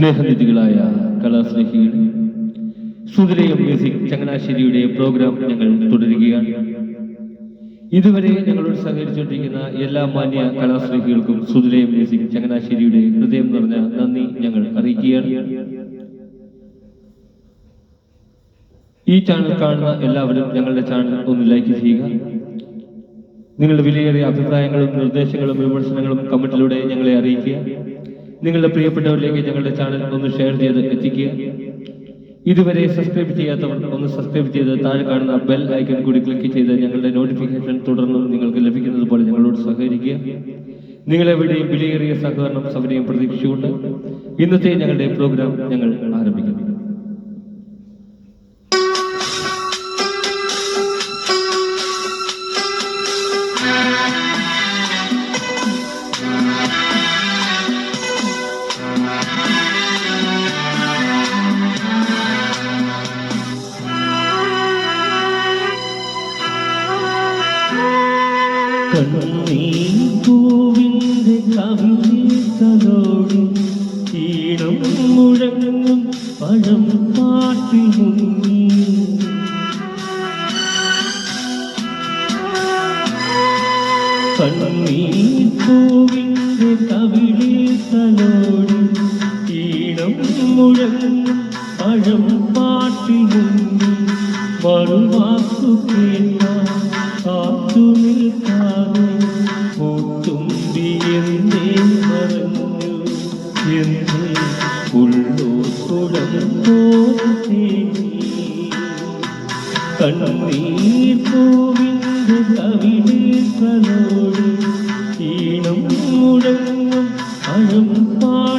സ്നേഹനിധികളായ കലാസ്നേഹികൾ. സുതിരയ music ചങ്ങനാശ്ശേരിയുടെ programme ഞങ്ങൾ തുടരുകയാണ്. ഇതുവരെ ഞങ്ങളോട് സഹകരിച്ചുകൊണ്ടിരിക്കുന്ന എല്ലാ മാന്യ കലാസ്നേഹികൾക്കും സുതിരയ മ്യൂസിക് ചങ്ങനാശ്ശേരിയുടെ ഹൃദയം നിറഞ്ഞ നന്ദി ഞങ്ങൾ അറിയിക്കുകയാണ്. ഈ ചാനൽ കാണുന്ന എല്ലാവരും ഞങ്ങളുടെ ചാനൽ ഒന്ന് ലൈക്ക് ചെയ്യുക. നിങ്ങളുടെ വിലയേറിയ അഭിപ്രായങ്ങളും നിർദ്ദേശങ്ങളും വിമർശനങ്ങളും കമന്റിലൂടെ ഞങ്ങളെ അറിയിക്കുക. നിങ്ങളുടെ പ്രിയപ്പെട്ടവരിലേക്ക് ഞങ്ങളുടെ ചാനൽ ഒന്ന് ഷെയർ ചെയ്ത് എത്തിക്കുക. ഇതുവരെ സബ്സ്ക്രൈബ് ചെയ്യാത്തവർ ഒന്ന് സബ്സ്ക്രൈബ് ചെയ്ത് താഴെ കാണുന്ന ബെൽ ഐക്കൺ കൂടി ക്ലിക്ക് ചെയ്ത് ഞങ്ങളുടെ നോട്ടിഫിക്കേഷൻ തുടർന്നും നിങ്ങൾക്ക് ലഭിക്കുന്നത് പോലെ ഞങ്ങളോട് സഹകരിക്കുക. നിങ്ങളെവിടെയും വിലയേറിയ സഹകരണം സൗകര്യം പ്രതീക്ഷിച്ചുകൊണ്ട് ഇന്നത്തെ ഞങ്ങളുടെ പ്രോഗ്രാം ഞങ്ങൾ ആരംഭിക്കുന്നു കണ്ണീപൂവിന്റെ കവിതകളോട് ഈണം മുഴങ്ങും പഴം പാട്ടിൽ മുങ്ങി കണ്ണീപൂവിന്റെ കവിതകളോട് ഈണം മുഴങ്ങും പഴം കണ്ണീർ പൂവിന്റെ കവിതകളോട് ഈണം മുഴങ്ങും അഴം പാട്ടിൽ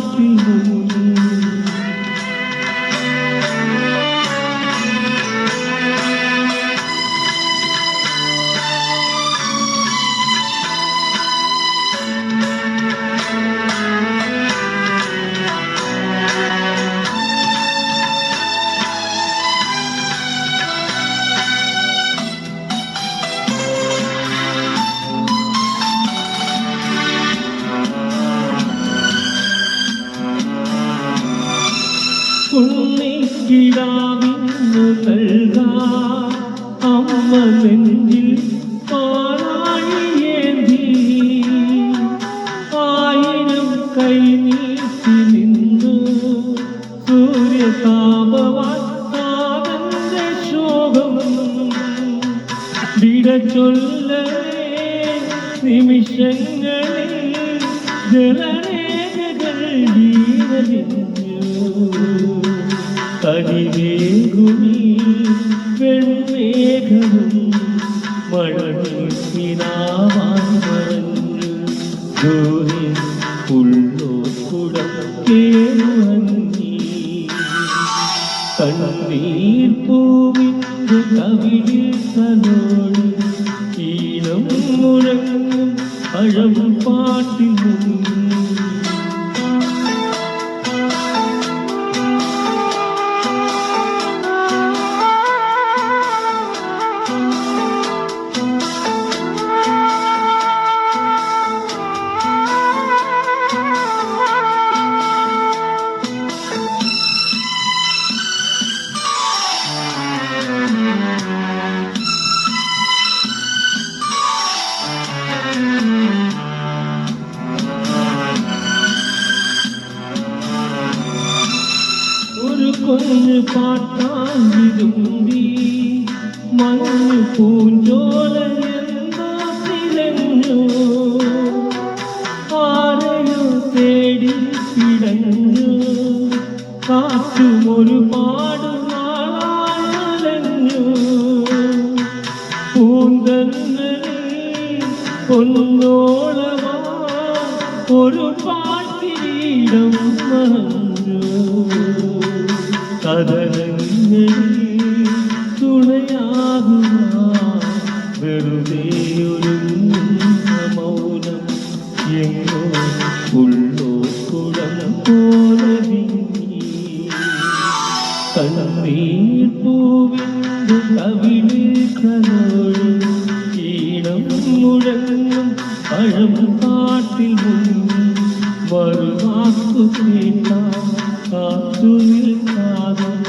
ഉണ്ണിക്കിടാവിന്നു നൽകാൻ അമ്മ നെഞ്ചിൽ പാറാഴിയേന്തി ആയിരം കൈ നീട്ടി നിന്നു. സൂര്യതാപവാൻ താതന്റെ ശോകം. വിട ചൊല്ലവേ നിമിഷങ്ങളിൽ ജലരേഖകൾ വീരലിഞ്ഞു കനിവേകുമീ വെൺമേഘവും മഴവിനാവാൻ കവിളിൽ തലോടി. ഈണം മുഴങ്ങും പഴം പാട്ടിൽ പാട്ടാൻ വിരുമ്പി മഞ്ഞ് പൂഞ്ചോല എന്തോ തിരഞ്ഞു ആരെയോ തേടി പിടഞ്ഞു. കാറ്റും ഒരുപാട് നാളായലഞ്ഞു പൂന്തന്നലിൽ പൊന്നോളമാ ഒരു പാട്ടിരീടം മറഞ്ഞു കഥനങ്ങളിൽ തുണയാകുക വെറുതെ ഒരു മൗനം എങ്ങോ ഉള്ളോ പോലെ കണ്ണീർ പൂവിന്റെ കവിളിൽ കലോട് ഈണം മുഴങ്ങും പഴം പാട്ടിൽ വരുവാക്കു കേട്ടാ കാത്തു നിൽക്കാതെ